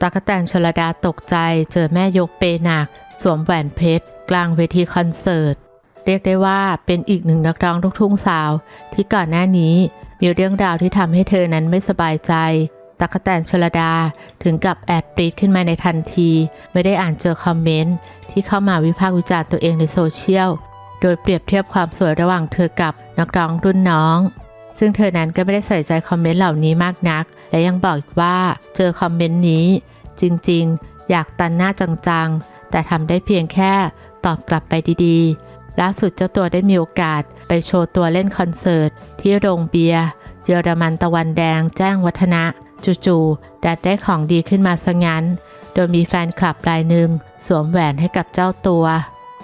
ตากแตนชลดาตกใจเจอแม่ยกเปหนัก สวมแหวนเพชร กลางเวทีคอนเสิร์ต เรียกได้ว่าเป็นอีกหนึ่งนักร้องลูกทุ่งสาว ที่ก่อนหน้านี้มีเรื่องราวที่ทำให้เธอนั้นไม่สบายใจตากแตนชลดาถึงกับแอบปรีดขึ้นมาในทันที ไม่ได้อ่านเจอคอมเมนต์ ที่เข้ามาวิพากษ์วิจารณ์ตัวเองในโซเชียล โดยเปรียบเทียบความสวยระหว่างเธอกับนักร้องรุ่นน้อง ซึ่งเธอนั้นก็ไม่ได้ใส่ใจคอมเมนต์เหล่านี้มากนัก และยังบอกอีกว่าเจอคอมเมนต์นี้ จริงๆ อยากตันหน้าจังๆ แต่ทำได้เพียงแค่ตอบกลับไปดีๆล่าสุดเจ้าตัวได้มีโอกาสไปโชว์ตัวเล่นคอนเสิร์ต ที่โรงเบียร์เยอรมันตะวันแดงแจ้งวัฒนะจู่ๆดัดได้ของดีขึ้นมาซะงั้น โดยมีแฟนคลับรายหนึ่งสวมแหวนให้กับเจ้าตัว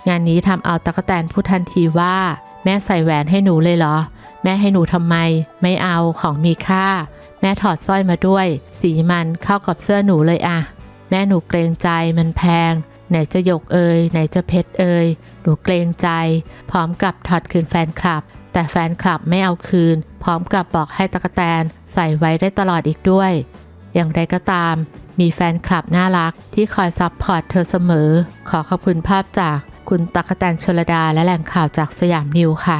งานนี้ทำเอาตะกแตนพูดทันทีว่า แม่ใส่แหวนให้หนูเลยเหรอ แม่ให้หนูทำไม ไม่เอาของมีค่า แม่ถอดสร้อยมาด้วย สีมันเข้ากับเสื้อหนูเลยอะแม่หนูเกรงใจมันแพง ไหนจะหยกเอยไหนจะเพชรเอยหนูเกรงใจ พร้อมกับถอดคืนแฟนคลับ แต่แฟนคลับไม่เอาคืน พร้อมกับบอกให้ตะกแตนใส่ไว้ได้ตลอดอีกด้วย อย่างไรก็ตามมีแฟนคลับน่ารักที่คอยซัพพอร์ตเธอเสมอ ขอขอบคุณภาพจากคุณตักกะแตนชลดาและแหล่งข่าวจากสยามนิวค่ะ